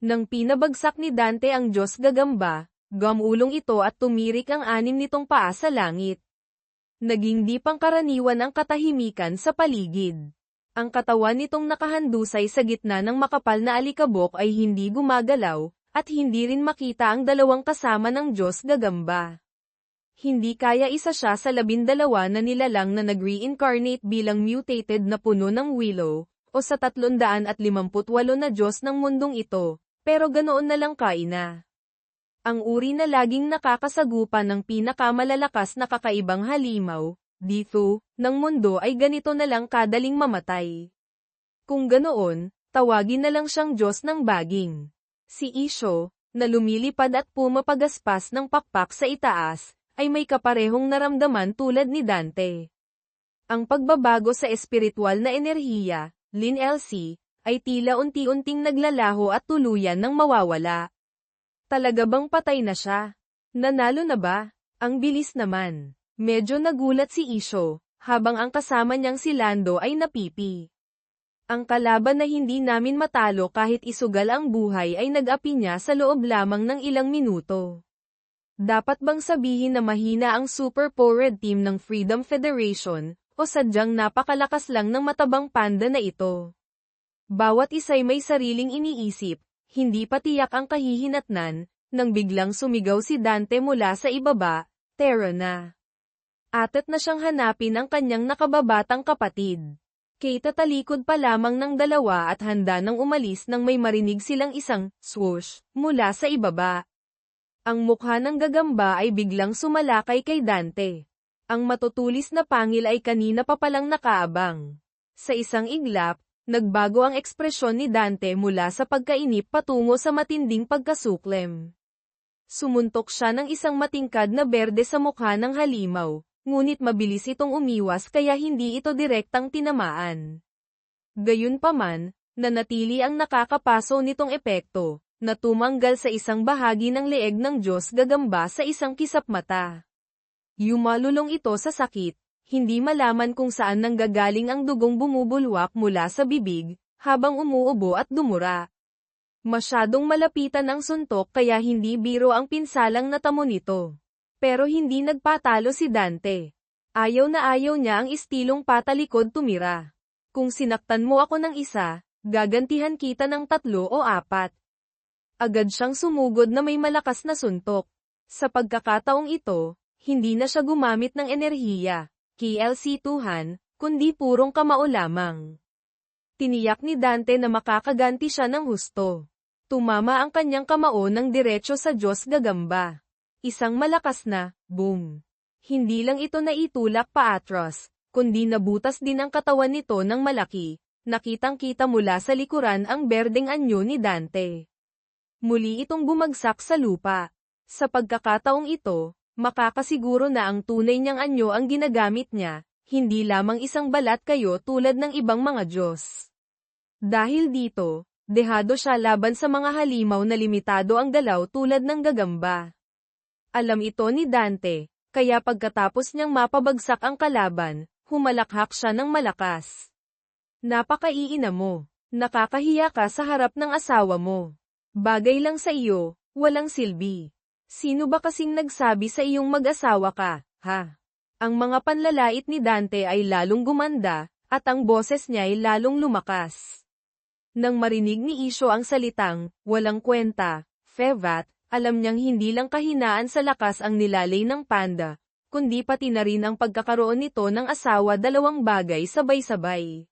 Nang pinabagsak ni Dante ang Diyos gagamba, gamulong ito at tumirik ang anim nitong paa sa langit. Naging di pangkaraniwan ang katahimikan sa paligid. Ang katawan nitong nakahandusay sa gitna ng makapal na alikabok ay hindi gumagalaw, at hindi rin makita ang dalawang kasama ng Diyos gagamba. Hindi kaya isa siya sa labindalawa na nilalang na nag-reincarnate bilang mutated na puno ng willow, o sa 358 na Diyos ng mundong ito, pero ganoon na lang kaina. Ang uri na laging nakakasagupan ng pinakamalalakas na kakaibang halimaw, dito, ng mundo ay ganito na lang kadaling mamatay. Kung ganoon, tawagin na lang siyang Diyos ng baging. Si Isho, na lumilipad at pumapagaspas ng pakpak sa itaas, ay may kaparehong naramdaman tulad ni Dante. Ang pagbabago sa espiritual na enerhiya, Lin LC, ay tila unti-unting naglalaho at tuluyan ng mawawala. Talaga bang patay na siya? Nanalo na ba? Ang bilis naman. Medyo nagulat si Isho, habang ang kasama niyang si Lando ay napipi. Ang kalaban na hindi namin matalo kahit isugal ang buhay ay nag-api niya sa loob lamang ng ilang minuto. Dapat bang sabihin na mahina ang super-powered team ng Freedom Federation, o sadyang napakalakas lang ng matabang panda na ito? Bawat isa'y may sariling iniisip, hindi pa tiyak ang kahihinatnan, nang biglang sumigaw si Dante mula sa ibaba, Terra na. Atat na siyang hanapin ang kanyang nakababatang kapatid. Kay tatalikod pa lamang ng dalawa at handa nang umalis nang may marinig silang isang swoosh mula sa ibaba. Ang mukha ng gagamba ay biglang sumalakay kay Dante. Ang matutulis na pangil ay kanina pa palang nakaabang. Sa isang iglap, Nagbago ang ekspresyon ni Dante mula sa pagkainip patungo sa matinding pagkasuklem. Sumuntok siya ng isang matingkad na berde sa mukha ng halimaw, ngunit mabilis itong umiwas kaya hindi ito direktang tinamaan. Gayunpaman, nanatili ang nakakapaso nitong epekto, na tumanggal sa isang bahagi ng leeg ng Diyos gagamba sa isang kisap mata. Yumalulong ito sa sakit, hindi malaman kung saan nanggagaling ang dugong bumubulwak mula sa bibig, habang umuubo at dumura. Masyadong malapitan ang suntok kaya hindi biro ang pinsalang natamo nito. Pero hindi nagpatalo si Dante. Ayaw na ayaw niya ang istilong patalikod tumira. Kung sinaktan mo ako ng isa, gagantihan kita ng tatlo o apat. Agad siyang sumugod na may malakas na suntok. Sa pagkakataong ito, hindi na siya gumamit ng enerhiya. KLC-2han, kundi purong kamao lamang. Tiniyak ni Dante na makakaganti siya ng husto. Tumama ang kanyang kamao ng diretsyo sa Diyos gagamba. Isang malakas na, boom. Hindi lang ito naitulak pa atros, kundi nabutas din ang katawan nito ng malaki. Nakitang-kita mula sa likuran ang berdeng anyo ni Dante. Muli itong bumagsak sa lupa. Sa pagkakataong ito, makakasiguro na ang tunay niyang anyo ang ginagamit niya, hindi lamang isang balat kayo tulad ng ibang mga Diyos. Dahil dito, dehado siya laban sa mga halimaw na limitado ang galaw tulad ng gagamba. Alam ito ni Dante, kaya pagkatapos niyang mapabagsak ang kalaban, humalakhak siya ng malakas. Napakaiina mo. Nakakahiya ka sa harap ng asawa mo. Bagay lang sa iyo, walang silbi. Sino ba kasing nagsabi sa iyong mag-asawa ka, ha? Ang mga panlalait ni Dante ay lalong gumanda, at ang boses niya ay lalong lumakas. Nang marinig ni Isho ang salitang, walang kwenta, Fevat, alam niyang hindi lang kahinaan sa lakas ang nilalay ng panda, kundi pati na rin ang pagkakaroon nito ng asawa dalawang bagay sabay-sabay.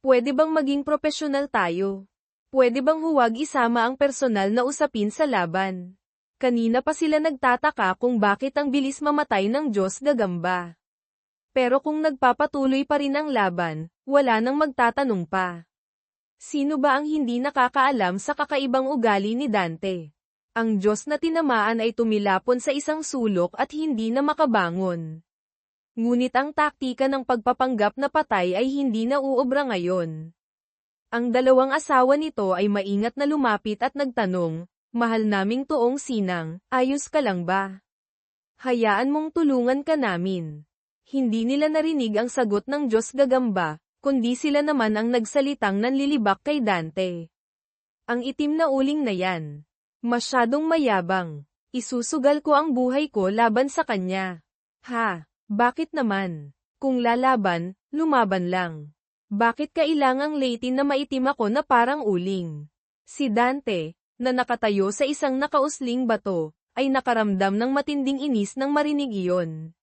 Pwede bang maging profesional tayo? Pwede bang huwag isama ang personal na usapin sa laban? Kanina pa sila nagtataka kung bakit ang bilis mamatay ng Diyos gagamba. Pero kung nagpapatuloy pa rin ang laban, wala nang magtatanong pa. Sino ba ang hindi nakakaalam sa kakaibang ugali ni Dante? Ang Diyos na tinamaan ay tumilapon sa isang sulok at hindi na makabangon. Ngunit ang taktika ng pagpapanggap na patay ay hindi na uobra ngayon. Ang dalawang asawa nito ay maingat na lumapit at nagtanong, Mahal naming toong sinang, ayos ka lang ba? Hayaan mong tulungan ka namin. Hindi nila narinig ang sagot ng Diyos gagamba, kundi sila naman ang nagsalitang nanlilibak kay Dante. Ang itim na uling na yan. Masyadong mayabang. Isusugal ko ang buhay ko laban sa kanya. Ha, bakit naman? Kung lalaban, lumaban lang. Bakit kailangang laitin na maitim ako na parang uling? Si Dante, na nakatayo sa isang nakausling bato, ay nakaramdam ng matinding inis nang marinig iyon.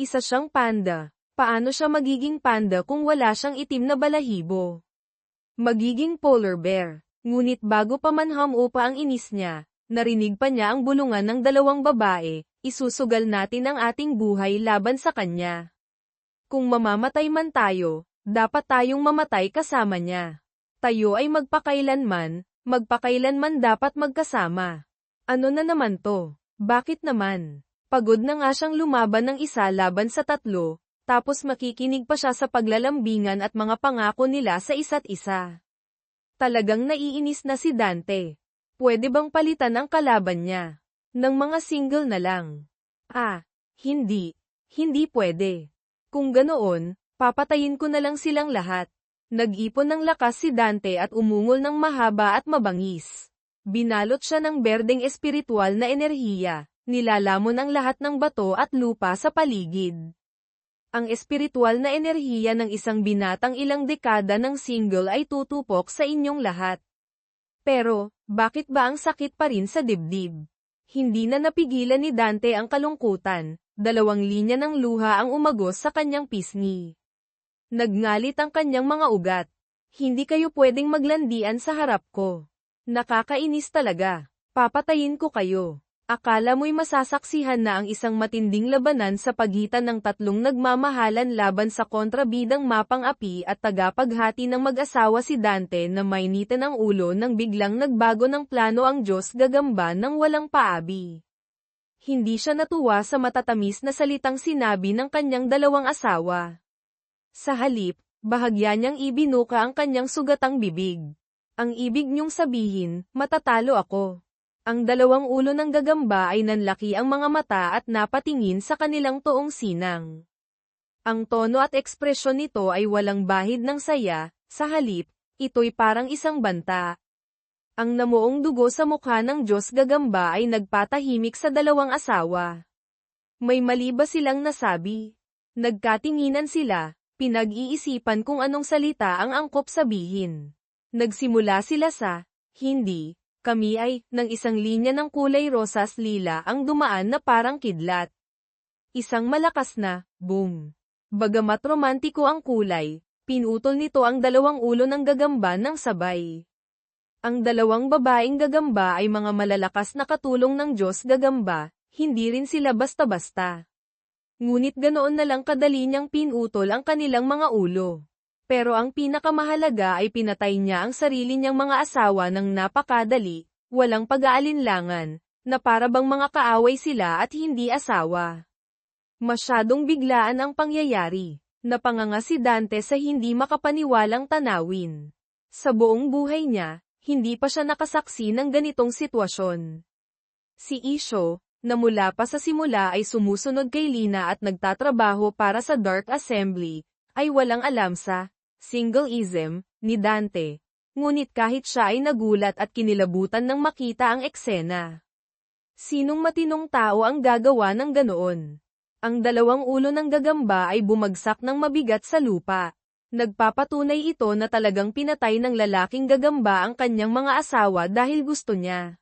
Isa siyang panda. Paano siya magiging panda kung wala siyang itim na balahibo? Magiging polar bear. Ngunit bago pa man hamupa ang inis niya, narinig pa niya ang bulungan ng dalawang babae, isusugal natin ang ating buhay laban sa kanya. Kung mamamatay man tayo, dapat tayong mamatay kasama niya. Tayo ay magpakailanman, magpakailanman dapat magkasama. Ano na naman to? Bakit naman? Pagod na nga siyang lumaban ng isa laban sa tatlo, tapos makikinig pa siya sa paglalambingan at mga pangako nila sa isa't isa. Talagang naiinis na si Dante. Pwede bang palitan ang kalaban niya? Ng mga single na lang. Ah, hindi. Hindi pwede. Kung ganoon, papatayin ko na lang silang lahat. Nag-ipon ng lakas si Dante at umungol ng mahaba at mabangis. Binalot siya ng berdeng espiritual na enerhiya, nilalamon ang lahat ng bato at lupa sa paligid. Ang espiritual na enerhiya ng isang binatang ilang dekada ng single ay tutupok sa inyong lahat. Pero, bakit ba ang sakit pa rin sa dibdib? Hindi na napigilan ni Dante ang kalungkutan, dalawang linya ng luha ang umagos sa kanyang pisngi. Nagngalit ang kanyang mga ugat. Hindi kayo pwedeng maglandian sa harap ko. Nakakainis talaga. Papatayin ko kayo. Akala mo'y masasaksihan na ang isang matinding labanan sa pagitan ng tatlong nagmamahalan laban sa kontrabidang mapang api at tagapaghati ng mag-asawa si Dante na mainitan ang ulo nang biglang nagbago ng plano ang Diyos gagamba ng walang paabi. Hindi siya natuwa sa matatamis na salitang sinabi ng kanyang dalawang asawa. Sa halip, bahagya niyang ibinuka ang kanyang sugatang bibig. Ang ibig niyong sabihin, matatalo ako. Ang dalawang ulo ng gagamba ay nanlaki ang mga mata at napatingin sa kanilang toong sinang. Ang tono at ekspresyon nito ay walang bahid ng saya, sa halip, ito'y parang isang banta. Ang namuong dugo sa mukha ng Diyos gagamba ay nagpatahimik sa dalawang asawa. May mali ba silang nasabi? Nagkatinginan sila, pinag-iisipan kung anong salita ang angkop sabihin. Nagsimula sila sa, hindi, kami ay, ng isang linya ng kulay rosas lila ang dumaan na parang kidlat. Isang malakas na, boom. Bagamat romantiko ang kulay, pinutol nito ang dalawang ulo ng gagamba ng sabay. Ang dalawang babaeng gagamba ay mga malalakas na katulong ng Diyos gagamba, hindi rin sila basta-basta. Ngunit ganoon na lang kadali niyang pinutol ang kanilang mga ulo. Pero ang pinakamahalaga ay pinatay niya ang sarili niyang mga asawa ng napakadali, walang pag-aalinlangan, na para bang mga kaaway sila at hindi asawa. Masyadong biglaan ang pangyayari, napanganga si Dante sa hindi makapaniwalang tanawin. Sa buong buhay niya, hindi pa siya nakasaksi ng ganitong sitwasyon. Si Isho, na mula pa sa simula ay sumusunod kay Lina at nagtatrabaho para sa Dark Assembly, ay walang alam sa single-ism, ni Dante. Ngunit kahit siya ay nagulat at kinilabutan nang makita ang eksena. Sinong matinong tao ang gagawa ng ganoon? Ang dalawang ulo ng gagamba ay bumagsak ng mabigat sa lupa. Nagpapatunay ito na talagang pinatay ng lalaking gagamba ang kanyang mga asawa dahil gusto niya.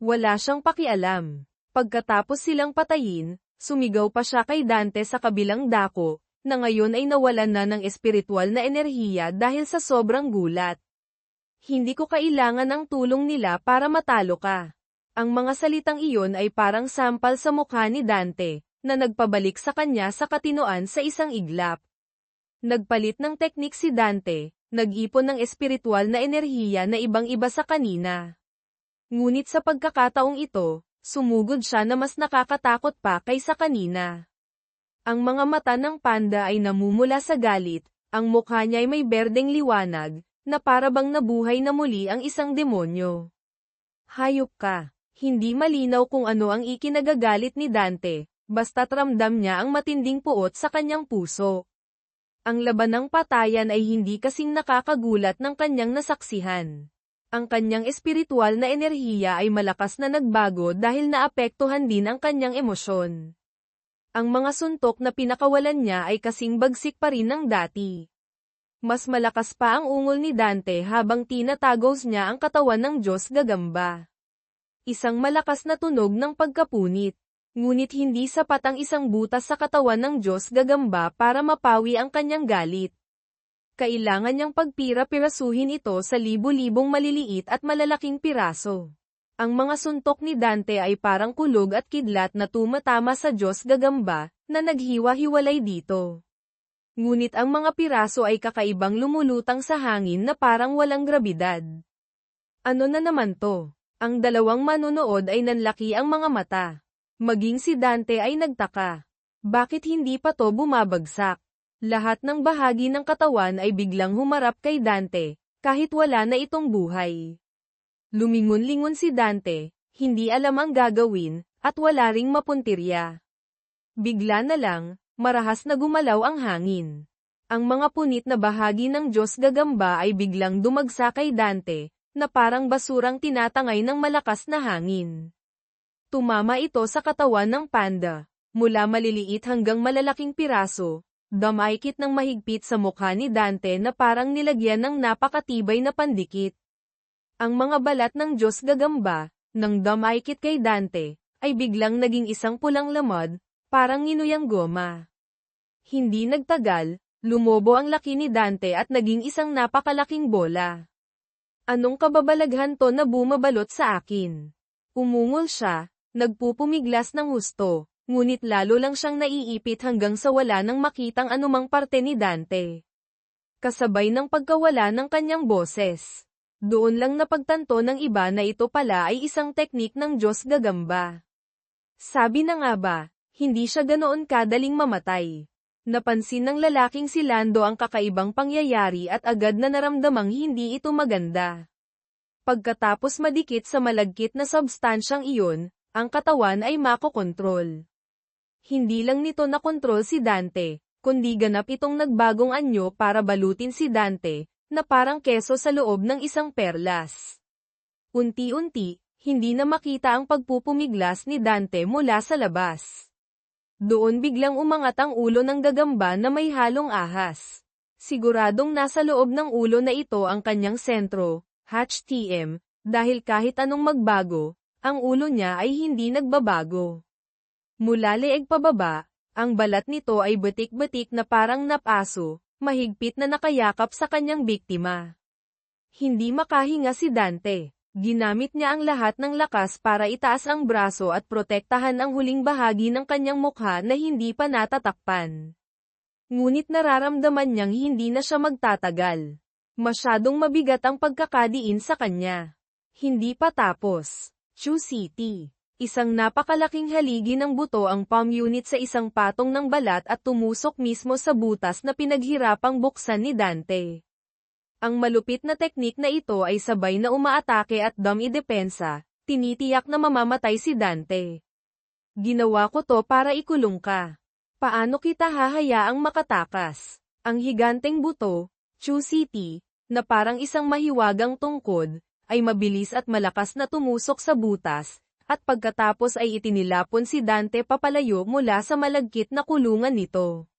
Wala siyang pakialam. Pagkatapos silang patayin, sumigaw pa siya kay Dante sa kabilang dako, na ngayon ay nawalan na ng espiritual na enerhiya dahil sa sobrang gulat. Hindi ko kailangan ang tulong nila para matalo ka. Ang mga salitang iyon ay parang sampal sa mukha ni Dante, na nagpabalik sa kanya sa katinoan sa isang iglap. Nagpalit ng teknik si Dante, nag-ipon ng espiritual na enerhiya na ibang-iba sa kanina. Ngunit sa pagkakataong ito, sumugod siya na mas nakakatakot pa kaysa kanina. Ang mga mata ng panda ay namumula sa galit, ang mukha niya ay may berdeng liwanag, na para bang nabuhay na muli ang isang demonyo. Hayop ka. Hindi malinaw kung ano ang ikinagagalit ni Dante, basta't ramdam niya ang matinding puot sa kanyang puso. Ang laban ng patayan ay hindi kasing nakakagulat ng kanyang nasaksihan. Ang kanyang espiritual na enerhiya ay malakas na nagbago dahil naapektuhan din ang kanyang emosyon. Ang mga suntok na pinakawalan niya ay kasing bagsik pa rin ng dati. Mas malakas pa ang ungol ni Dante habang tinatagos niya ang katawan ng Diyos gagamba. Isang malakas na tunog ng pagkapunit. Ngunit hindi sapat ang isang butas sa katawan ng Diyos gagamba para mapawi ang kanyang galit kailangan niyang pagpira-pirasuhin ito sa libu-libong maliliit at malalaking piraso. Ang mga suntok ni Dante ay parang kulog at kidlat na tumatama sa Diyos gagamba, na naghiwa-hiwalay dito. Ngunit ang mga piraso ay kakaibang lumulutang sa hangin na parang walang grabidad. Ano na naman to? Ang dalawang manonood ay nanlaki ang mga mata. Maging si Dante ay nagtaka. Bakit hindi pa to bumabagsak? Lahat ng bahagi ng katawan ay biglang humarap kay Dante, kahit wala na itong buhay. Lumingon-lingon si Dante, hindi alam ang gagawin, at wala ring mapuntirya. Bigla na lang, marahas na gumalaw ang hangin. Ang mga punit na bahagi ng Diyos gagamba ay biglang dumagsa kay Dante, na parang basurang tinatangay ng malakas na hangin. Tumama ito sa katawan ng panda, mula maliliit hanggang malalaking piraso, Damaykit ng mahigpit sa mukha ni Dante na parang nilagyan ng napakatibay na pandikit. Ang mga balat ng Diyos gagamba, ng damaykit kay Dante, ay biglang naging isang pulang lamad, parang nginuyang goma. Hindi nagtagal, lumobo ang laki ni Dante at naging isang napakalaking bola. Anong kababalaghan to na bumabalot sa akin? Umungol siya, nagpupumiglas ng husto, ngunit lalo lang siyang naiipit hanggang sa wala nang makitang anumang parte ni Dante. Kasabay ng pagkawala ng kanyang boses. Doon lang napagtanto ng iba na ito pala ay isang teknik ng Diyos gagamba. Sabi na nga ba, hindi siya ganoon kadaling mamatay. Napansin ng lalaking si Lando ang kakaibang pangyayari at agad na naramdamang hindi ito maganda. Pagkatapos madikit sa malagkit na substansyang iyon, ang katawan ay makokontrol. Hindi lang nito nakontrol si Dante, kundi ganap itong nagbagong anyo para balutin si Dante, na parang keso sa loob ng isang perlas. Unti-unti, hindi na makita ang pagpupumiglas ni Dante mula sa labas. Doon biglang umangat ang ulo ng gagamba na may halong ahas. Siguradong nasa loob ng ulo na ito ang kanyang sentro, Hatch TM, dahil kahit anong magbago, ang ulo niya ay hindi nagbabago. Mula leeg pababa, ang balat nito ay batik-batik na parang napaso, mahigpit na nakayakap sa kanyang biktima. Hindi makahinga si Dante. Ginamit niya ang lahat ng lakas para itaas ang braso at protektahan ang huling bahagi ng kanyang mukha na hindi pa natatakpan. Ngunit nararamdaman niyang hindi na siya magtatagal. Masyadong mabigat ang pagkakadiin sa kanya. Hindi pa tapos. Chu City. Isang napakalaking haligi ng buto ang palm unit sa isang patong ng balat at tumusok mismo sa butas na pinaghirapang buksan ni Dante. Ang malupit na teknik na ito ay sabay na umaatake at dam idepensa, tinitiyak na mamamatay si Dante. Ginawa ko to para ikulong ka. Paano kita hahayaang makatakas? Ang higanteng buto, Chu City, na parang isang mahiwagang tungkod, ay mabilis at malakas na tumusok sa butas, at pagkatapos ay itinilapon si Dante papalayo mula sa malagkit na kulungan nito.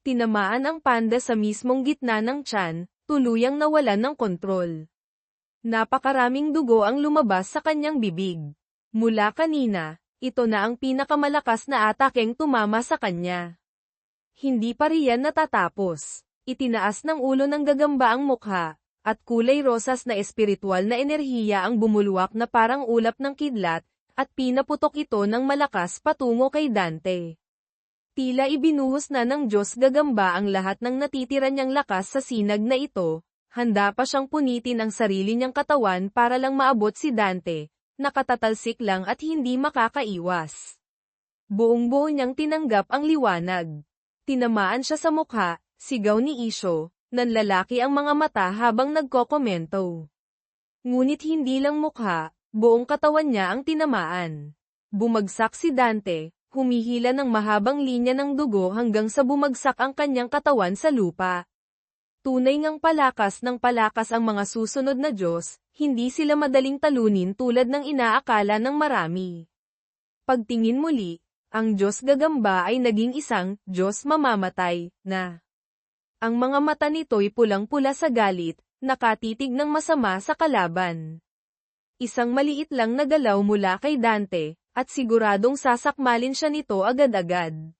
Tinamaan ang panda sa mismong gitna ng tiyan, tuluyang nawalan ng kontrol. Napakaraming dugo ang lumabas sa kanyang bibig. Mula kanina, ito na ang pinakamalakas na atakeng tumama sa kanya. Hindi pa riyan natatapos. Itinaas ng ulo ng gagamba ang mukha, at kulay rosas na espiritual na enerhiya ang bumulwak na parang ulap ng kidlat, at pinaputok ito ng malakas patungo kay Dante. Tila ibinuhos na ng Diyos gagamba ang lahat ng natitira niyang lakas sa sinag na ito, handa pa siyang punitin ang sarili niyang katawan para lang maabot si Dante, nakatatalsik lang at hindi makakaiwas. Buong-buo niyang tinanggap ang liwanag. Tinamaan siya sa mukha, sigaw ni Isho, nanlalaki ang mga mata habang nagkokomento. Ngunit hindi lang mukha, Buong katawan niya ang tinamaan. Bumagsak si Dante, humihila ng mahabang linya ng dugo hanggang sa bumagsak ang kanyang katawan sa lupa. Tunay ngang palakas ng palakas ang mga susunod na Diyos, hindi sila madaling talunin tulad ng inaakala ng marami. Pagtingin muli, ang Diyos gagamba ay naging isang Diyos mamamatay na. Ang mga mata nito'y pulang-pula sa galit, nakatitig ng masama sa kalaban. Isang maliit lang na galaw mula kay Dante, at siguradong sasakmalin siya nito agad-agad.